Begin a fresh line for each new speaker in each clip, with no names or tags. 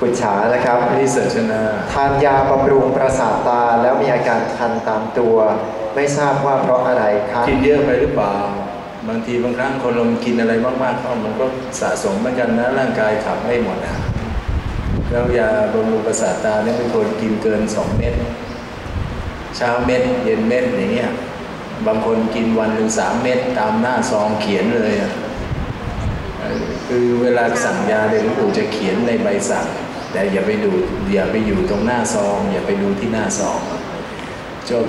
ปุจฉานะครับ
นิสัชนา
ทานยาบำรุงประสาทตาแล้วมีอาการคันตามตัว ไม่ทราบว่าเพราะอะไรครับ
กินเยอะไปหรือเปล่า บางทีบางครั้งคนเรากินอะไรมากๆเข้ามันก็สะสมเหมือนกันนะร่างกายขับไม่หมดนะแล้วยาบำรุงประสาทตาเนี่ยไม่ควรกินเกินสองเม็ดเช้าเม็ดเย็นเม็ดอย่างเงี้ยบางคนกินวันหนึ่งสามเม็ดตามหน้าซองเขียนเลยอะคือเวลาสั่งยาเลยหลวงปู่จะเขียนในใบสั่ง แต่อย่าไปดูอย่าไปอยู่ตรงหน้าซอง อย่าไปดูที่หน้าซองจบ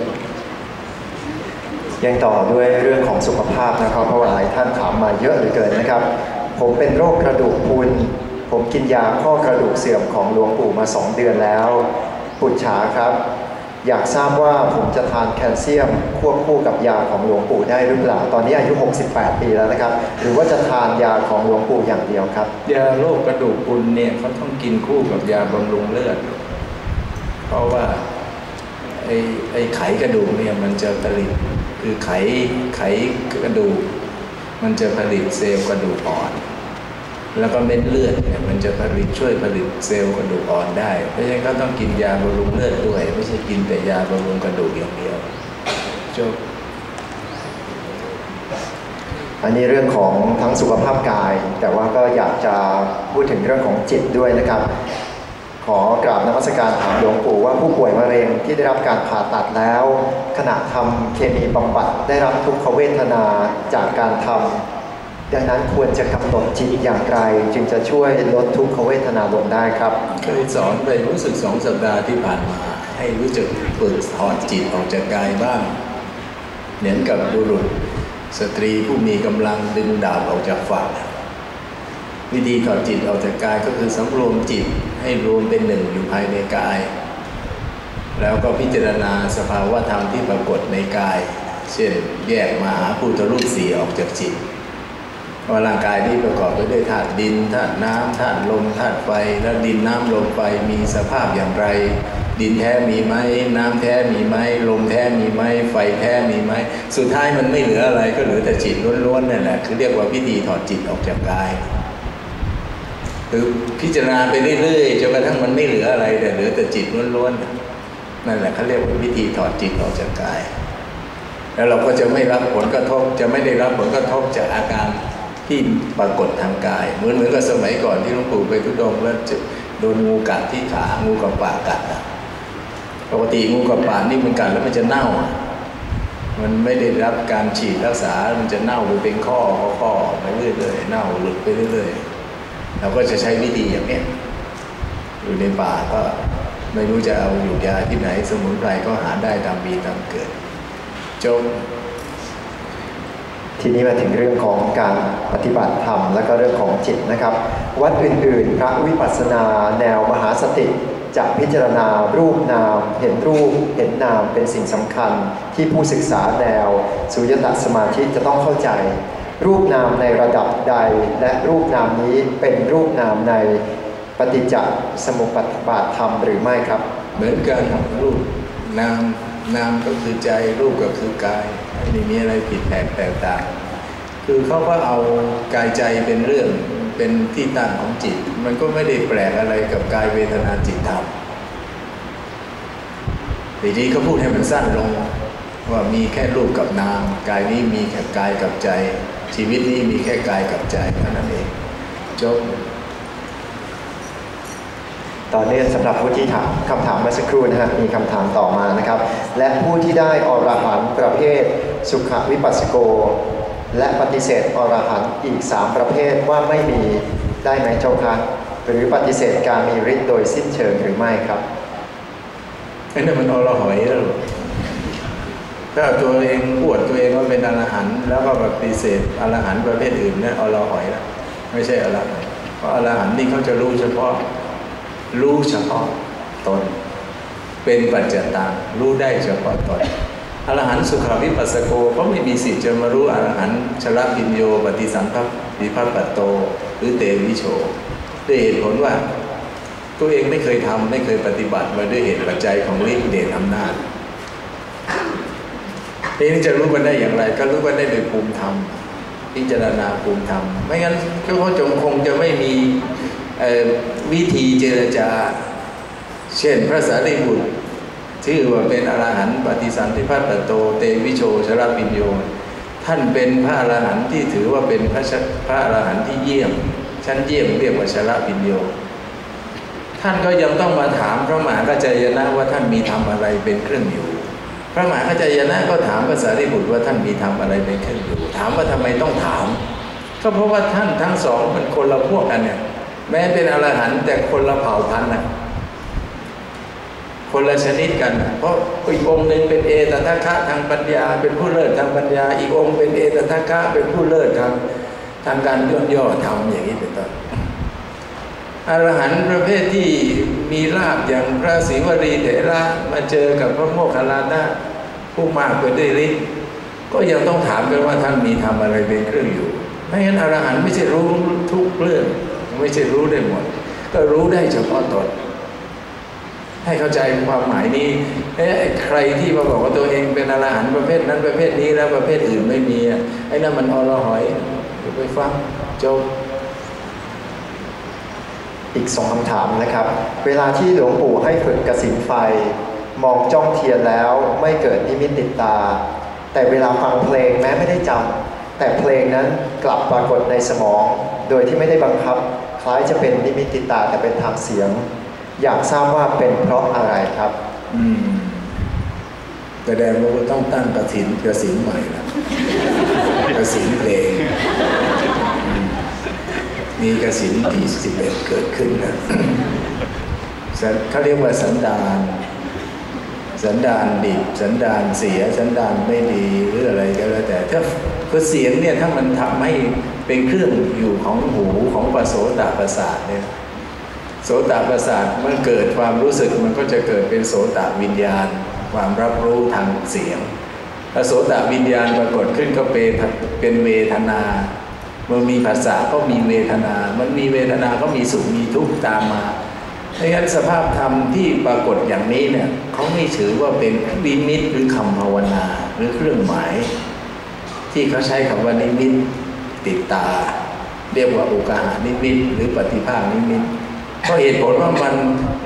ยังต่อด้วยเรื่องของสุขภาพนะครับ เพราะว่าหลายท่านถามมาเยอะเหลือเกินนะครับ ผมเป็นโรคกระดูกพรุนผมกินยาข้อกระดูกเสื่อมของหลวงปู่มา 2 เดือนแล้ว ปุจฉาครับ อยากทราบว่าผมจะทานแคลเซียมควบคู่กับยาของหลวงปู่ได้หรือเปล่า ตอนนี้อายุ 68 ปีแล้วนะครับ หรือว่าจะทานยาของหลวงปู่อย่างเดียวครับ
ยาโรคกระดูกพรุนเนี่ยเขาต้องกินคู่กับยาบำรุงเลือด เพราะว่าไอ้ไอ้ไขกระดูกเนี่ยมันจะผลิตคือไขไขกระดูก มันจะผลิตเซลล์กระดูกอ่อน แล้วก็เม็ดเลือดเนี่ยมันจะผลิตช่วยผลิตเซลล์กระดูกอ่อนได้ เพราะฉะนั้นก็ต้องกินยาบำรุงเลือดด้วย ไม่ใช่กินแต่ยาบำรุงกระดูกอย่างเดียวจบ
อันนี้เรื่องของทั้งสุขภาพกาย แต่ว่าก็อยากจะพูดถึงเรื่องของจิตด้วยนะครับ ขอกราบนมัสการถามหลวงปู่ว่าผู้ป่วยมะเร็งที่ได้รับการผ่าตัดแล้ว ขณะทำเคมีบำบัดได้รับทุกขเวทนาจากการทำ ดังนั้นควรจะกำหนดจิตอย่างไร จึงจะช่วยลดทุกขเวทนาลงได้ครับ
เคยสอนไปรู้สึกสองสัปดาห์ที่ผ่านมา ให้รู้จักฝึกถอดจิตออกจากกายบ้างเหมือนกับบุรุษ สตรีผู้มีกำลังดึงดาบออกจากฝักวิธีถอดจิตออกจากกายก็คือสำรวมจิตให้รวมเป็นหนึ่งอยู่ภายในกาย แล้วก็พิจารณาสภาวะธรรมที่ปรากฏในกาย เช่นแยกมหาพุทธรูปสีออกจากจิต ว่าร่างกายนี้ประกอบไปด้วยธาตุดินธาตุน้ำธาตุลมธาตุไฟ แล้วดินน้ำลมไฟมีสภาพอย่างไร ดินแท้มีไหมน้ำแท้มีไหมลมแท้มีไหมไฟแท้มีไหมสุดท้ายมันไม่เหลืออะไรก็เหลือแต่จิตล้วนๆนั่นแหละคือเรียกว่าวิธีถอดจิตออกจากกายคือพิจารณาไปเรื่อยๆจนกระทั่งมันไม่เหลืออะไรแต่เหลือแต่จิตล้วนๆนั่นแหละเขาเรียกว่าวิธีถอดจิตออกจากกาย แล้วเราก็จะไม่รับผลกระทบจะไม่ได้รับผลกระทบจากอาการ ที่ปรากฏทางกาย เหมือนเหมือนกับสมัยก่อนที่หลวงปู่ไปทุดงแล้วจะโดนงูกัดที่ขางูกับปากกัดอะปกติงูกับปากนี่มันกัดแล้วมันจะเน่า มันไม่ได้รับการฉีดรักษา มันจะเน่าไปเป็นข้อข้อไปเรื่อยๆเน่าหลุดไปเรื่อยๆเราก็จะใช้วิธีอย่างเนี้ยอยู่ในป่าก็ไม่รู้จะเอาอยู่ยาที่ไหน สมุนไพรก็หาได้ตามมีตามเกิดจบ
ทีนี้มาถึงเรื่องของการปฏิบัติธรรม และก็เรื่องของจิตนะครับ วัดอื่นๆ พระวิปัสสนาแนวมหาสติจะพิจารณารูปนาม เห็นรูปเห็นนามเป็นสิ่งสำคัญ ที่ผู้ศึกษาแนว สุญญตสมาธิจะต้องเข้าใจ รูปนามในระดับใด และรูปนามนี้เป็นรูปนามในปฏิจจสมุปบาทธรรมหรือไม่ครับ
เหมือนกันรูปนาม นามก็คือใจรูปก็คือกายไม่มีอะไรผิดแปลกแตกต่าง คือเขาก็เอากายใจเป็นเรื่องเป็นที่ตั้งของจิต มันก็ไม่ได้แปลกอะไรกับกายเวทนาจิตธรรมทีนี้เขาพูดให้มันสั้นลงว่ามีแค่รูปกับนามกายนี้มีแค่กายกับใจ ชีวิตนี้มีแค่กายกับใจเท่านั้นเองจบ
ตอนนี้สำหรับผู้ที่ถามคำถามเมื่อสักครู่นะฮะมีคำถามต่อมานะครับ และผู้ที่ได้อรหันต์ประเภท สุขวิปัสสโก และปฏิเสธอรหันต์อีก 3 ประเภทว่าไม่มีได้ไหมเจ้าคะหรือปฏิเสธการมีฤทธิ์โดยสิ้นเชิงหรือไม่ครับ
ไอ้นั่มันอรหอยแล้วถ้าตัวเองอวดตัวเองว่าเป็นอรหันต์แล้วก็ปฏิเสธอรหันต์ประเภทอื่นนั่นอรหอยแล้วไม่ใช่อรหันต์เพราะอรหันต์นี่เขาจะรู้เฉพาะ รู้เฉพาะตน เป็นปัจจตังรู้ได้เฉพาะตนอรหันต์สุขวิปัสสโกก็ไม่มีสิทธิ์จะมารู้อรหันต์ชละพิญโยปฏิสัมภวิภัปปัตโต หรือเตวิโชด้วยเหตุผลว่า ตัวเองไม่เคยทำไม่เคยปฏิบัติมาด้วยเหตุปัจจัยของฤทธิ์เดชอำนาจทีนี้จะรู้กันได้อย่างไร ก็รู้กันได้โดยภูมิธรรมพิจารณาภูมิธรรมไม่งั้นก็เขาจงคงจะไม่มี วิธีเจรจา เช่นพระสารีบุตรชื่อว่าเป็นอรหันต์ปฏิสันติพัตโตเตวิโชชรปิญโยท่านเป็นพระอรหันต์ที่ถือว่าเป็นพระพระอรหันต์ที่เยี่ยม ชั้นเยี่ยมเรียกว่าชรปิญโยท่านก็ยังต้องมาถามพระมหากัจจายนะว่าท่านมีทำอะไรเป็นเครื่องอยู่ พระมหากัจจายนะก็ถามภาษาริบุตรว่าท่านมีทำอะไรเป็นเครื่องอยู่ ถามว่าทำไมต้องถาม ก็เพราะว่าท่านทั้งสองเป็นคนละพวกกันเนี่ย แม้เป็นอรหันต์แต่คนละเผ่าพันธุ์นะคนละชนิดกัน เพราะอีกองค์หนึ่งเป็นเอตทัคคะทางปัญญา เป็นผู้เลิศทางปัญญา อีกองค์เป็นเอตทัคคะเป็นผู้เลิศทางทางการย่นย่อทำอย่างนี้เป็นต้นอรหันต์ประเภทที่มีลาบอย่างพระศิวรีเถระมาเจอกับพระโมคคัลลานะผู้มากไปด้วยฤทธิ์ก็ยังต้องถามกันว่าท่านมีทำอะไรเป็นเครื่องอยู่ไม่งั้นอรหันต์ไม่ใช่รู้ทุกเรื่อง ไม่ใช่รู้ได้หมด ก็รู้ได้เฉพาะตนให้เข้าใจความหมายนี้เอ๊ะไอ้ใครที่มาบอกว่าตัวเองเป็นอรหันต์ประเภทนั้นประเภทนี้แล้วประเภทอื่นไม่มีไอ้นั่นมันอรหอยอย่าไปฟังจบ
อีกสองคำถามนะครับ เวลาที่หลวงปู่ให้ฝึกกสินไฟ มองจ้องเทียนแล้วไม่เกิดนิมิตติดตา แต่เวลาฟังเพลงแม้ไม่ได้จำแต่เพลงนั้นกลับปรากฏในสมอง โดยที่ไม่ได้บังคับ คล้ายจะเป็นนิมิตติตาแต่เป็นทางเสียง อยากทราบว่าเป็นเพราะอะไรครับ
อืมแสดงว่าต้องตั้งกระถินกระสินใหม่ละกระสินเพลงมีกระสินที่สิบเอ็ดเกิดขึ้นนะเขาเรียกว่าสันดาน สันดานดิบสันดานเสียสันดานไม่ดีหรืออะไรก็แล้วแต่ถ้าคือเสียงเนี่ยถ้ามันทำให้เป็นเครื่องอยู่ของหูของปโสตประสาทเนี่ยโสตประสาทเมื่อเกิดความรู้สึกมันก็จะเกิดเป็นโสตวิญญาณ ความรับรู้ทางเสียงถ้าโสตวิญญาณปรากฏขึ้นก็เป็นเป็นเวทนาเมื่อมีภาษาก็มีเวทนา มันมีเวทนาก็มีสุขมีทุกข์ตามมา ดังนั้นสภาพธรรมที่ปรากฏอย่างนี้เนี่ยเขาไม่ถือว่าเป็นวิมิตหรือคำภาวนาหรือเครื่องหมาย ที่เขาใช้คำว่านิมิตติดตา เรียกว่าโอกาหานิมิตหรือปฏิภาคนิมิตก็เหตุผลว่ามัน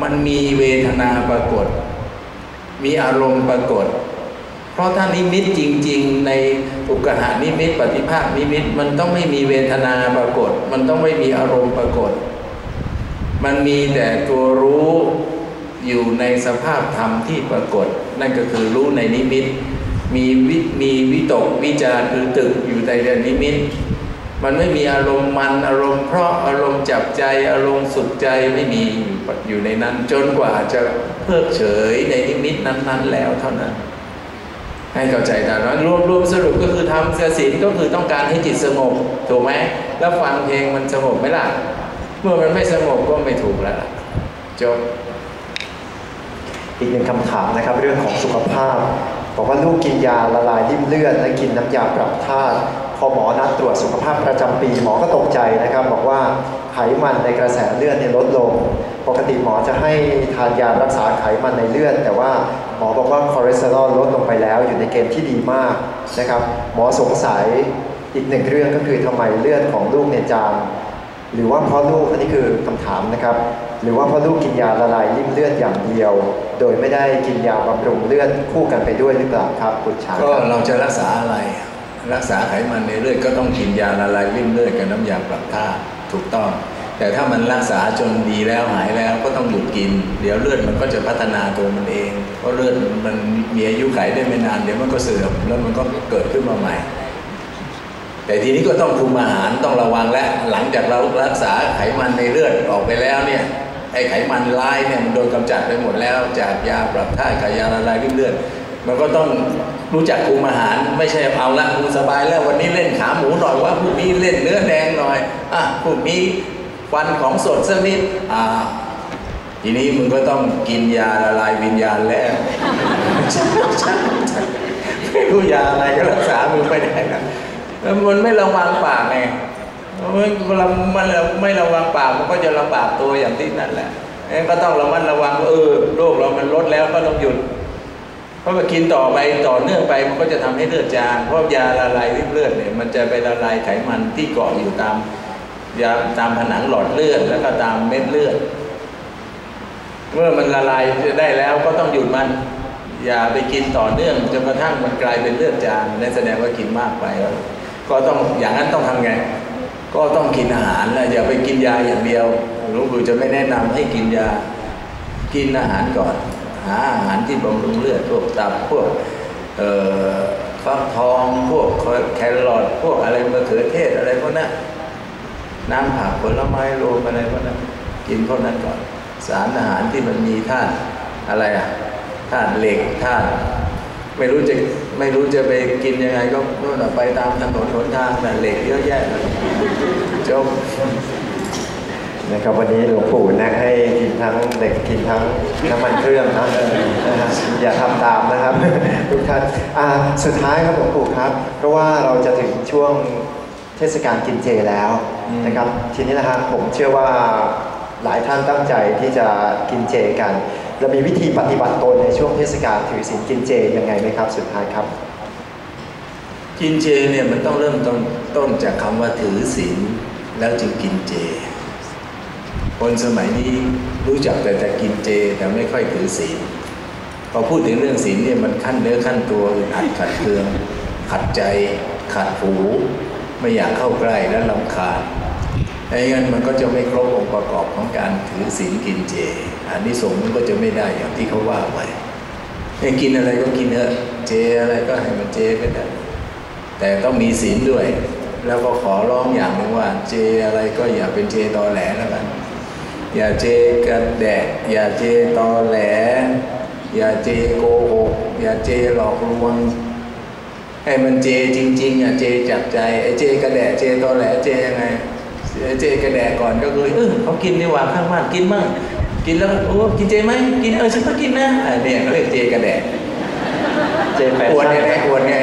มันมีเวทนาปรากฏ มีอารมณ์ปรากฏ เพราะถ้านิมิตจริง ๆ ในอุกหานิมิต ปฏิภาคนิมิต มันต้องไม่มีเวทนาปรากฏ มันต้องไม่มีอารมณ์ปรากฏ มันมีแต่ตัวรู้อยู่ในสภาพธรรมที่ปรากฏ นั่นก็คือรู้ในนิมิต มีวิมีวิตกวิจารคือตึกอยู่ในนิมิต มันไม่มีอารมณ์มันอารมณ์เพราะอารมณ์จับใจอารมณ์สุขใจไม่มีอยู่ในนั้น จนกว่าจะเพิกเฉยในนิมิตนั้น ๆ แล้วเท่านั้น ให้เข้าใจตานั้นรวมรวมสรุปก็คือทำศีลก็คือต้องการให้จิตสงบถูกไหมแล้วฟังเพลงมันสงบไหมล่ะ เมื่อมันไม่สงบก็ไม่ถูกแล้วล่ะจบ
อีกหนึ่งคำถามนะครับ เรื่องของสุขภาพ บอกว่าลูกกินยาละลายริ่มเลือดและกินน้ำยาปรับธาตุพอหมอนัดตรวจสุขภาพประจำปีหมอก็ตกใจนะครับ บอกว่าไขมันในกระแสเลือดเนี่ยลดลง ปกติหมอจะให้ทานยารักษาไขมันในเลือด แต่ว่าหมอบอกว่าคอเลสเตอรอลลดลงไปแล้ว อยู่ในเกณฑ์ที่ดีมากนะครับ หมอสงสัยอีกหนึ่งเรื่องก็คือทำไมเลือดของลูกเนี่ยจาง หรือว่าเพราะลูกอันนี้คือคำถามนะครับ หรือว่าเพราะลูกกินยาละลายริ่มเลือดอย่างเดียว โดยไม่ได้กินยาบำรุงเลือดคู่กันไปด้วยหรือเปล่าครับคุณช้าง
ก็เราจะรักษาอะไร รักษาไขมันในเลือดก็ต้องกินยาละลายริ่มเลือดกับน้ำยาปรับธาตุถูกต้อง แต่ถ้ามันรักษาจนดีแล้วหายแล้วก็ต้องหยุดกิน เดี๋ยวเลือดมันก็จะพัฒนาตัวมันเองเพราะเลือดมันมีอายุไขได้ไม่นานเดี๋ยวมันก็เสื่อมแล้วมันก็เกิดขึ้นมาใหม่ แต่ทีนี้ก็ต้องคุมอาหารต้องระวังและหลังจากเรารักษาไขมันในเลือดออกไปแล้วเนี่ยไอ้ไขมันร้ายเนี่ยมันโดนกำจัดไปหมดแล้ว จากยาปรับธากับยาละลายริ่มเลือดมันก็ต้องรู้จักคุมอาหาร ไม่ใช่เอาละมึงสบายแล้ววันนี้เล่นขาหมูหน่อยว่าพรุ่งนี้เล่นเนื้อแดงหน่อยอะพรุ่งนี้ฟันของสดสักนิดอ่าทีนี้มึงก็ต้องกินยาละลายวิญญาณแล้วไม่รู้ยาอะไรก็รักษามึงไปได้นะ แล้วมันไม่ระวังปากไงมันเรามันไม่ระวังปากมันก็จะลำบากตัวอย่างที่นั่นแหละงั้นก็ต้องระมัดระวังเออโรคเรามันลดแล้วก็ต้องหยุด เพราะว่ากินต่อไปต่อเนื่องไปมันก็จะทำให้เลือดจางเพราะยาละลายริ่มเลือดเนี่ยมันจะไปละลายไขมันที่เกาะอยู่ตามยาตามผนังหลอดเลือดแล้วก็ตามเม็ดเลือด เมื่อมันละลายได้แล้วก็ต้องหยุดมัน อย่าไปกินต่อเนื่องจนกระทั่งมันกลายเป็นเลือดจางนั่นแสดงว่ากินมากไปแล้ว ก็ต้องอย่างนั้นต้องทำไง ก็ต้องกินอาหารนะอย่าไปกินยาอย่างเดียวหลวงปู่จะไม่แนะนำให้กินยา กินอาหารก่อน หาอาหารที่บำรุงเลือดพวกตับพวกเอ่อฟักทองพวกแครอทพวกอะไรมะเขือเทศอะไรพวกนั้นน้ำผักผลไม้รวมอะไรพวกนั้นกินพวกนั้นก่อน สารอาหารที่มันมีธาตุอะไรอะธาตุเหล็กธาตุ ไม่รู้จะไม่รู้จะไปกินยังไงก็โน่นไปตามถนนหนทางน่ะเหล็กเยอะแยะเลยจบ
นะครับวันนี้หลวงปู่แนะให้กินทั้งเด็กกินทั้งน้ำมันเครื่องนะอย่าทำตามนะครับทุกท่านอ่าสุดท้ายครับหลวงปู่ครับ เพราะว่าเราจะถึงช่วงเทศกาลกินเจแล้วนะครับทีนี้นะฮะผมเชื่อว่าหลายท่านตั้งใจที่จะกินเจกัน เรามีวิธีปฏิบัติตนในช่วงเทศกาลถือศีลกินเจยังไงไหมครับ สุดท้ายครับ
กินเจเนี่ยมันต้องเริ่มต้นต้นจากคำว่าถือศีลแล้วจึงกินเจ คนสมัยนี้รู้จักแต่แต่กินเจแต่ไม่ค่อยถือศีลพอพูดถึงเรื่องศีลเนี่ยมันขั้นเนื้อขั้นตัวอึดอัดขัดเคืองขัดใจขัดหูไม่อยากเข้าใกล้และลำคาญ ไอ้งั้นมันก็จะไม่ครบองค์ประกอบของการถือศีลกินเจอันนี้สงมันก็จะไม่ได้อย่างที่เขาว่าไว้ให้กินอะไรก็กินเถอะเจอะไรก็ให้มันเจไปเถอะแต่ต้องมีศีลด้วย แล้วก็ขอร้องอย่างหนึ่งว่า เจอะไรก็อย่าเป็นเจตอแหลแล้วกันอย่าเจกันแดดอย่าเจตอแหล อย่าเจโกหกอย่าเจหลอกลวงให้มันเจจริงๆอะเจจากใจไอ้เจกระแดะเจตอแหลเจยังไง เจกระแดะก่อนก็คือเออเขากินดีกว่าข้างบ้านกินมั่งกินแล้วโอ้กินเจไหมกินเออฉันก็กินนะอะเนี่ยเขาเรียกเจกระแดะ
เจแฟ
อวด
ชั่
ไง
น
อวดไง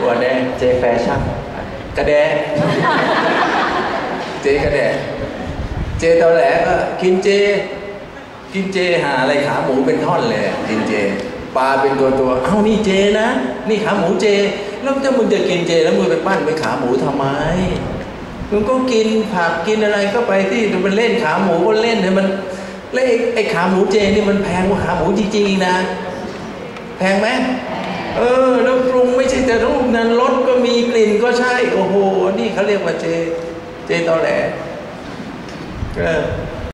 อวดไง
เจแฟชั่น
กระแดะเจกระแดะเจตอแหลก็กินเจ กินเจหาอะไรขาหมูเป็นท่อนเลยอะกินเจปลาเป็นตัวตัวๆเอ้านี่เจนะ นี่ขาหมูเจ แล้วถ้ามึงจะกินเจแล้วมึงไปปั้นเป็นขาหมูทำไม มึงก็กินผักกินอะไรก็ไปที่มันเล่นขาหมูก็เล่นเนี่ยมันแล้วไอ้ขาหมูเจนี่มันแพงกว่าขาหมูจริงๆนะ แพงไหมเออ แล้วปรุงไม่ใช่แต่รูปนั้นรสก็มีกลิ่นก็ใช่ โอ้โห นี่เขาเรียกว่าเจ เจตอแหลเออ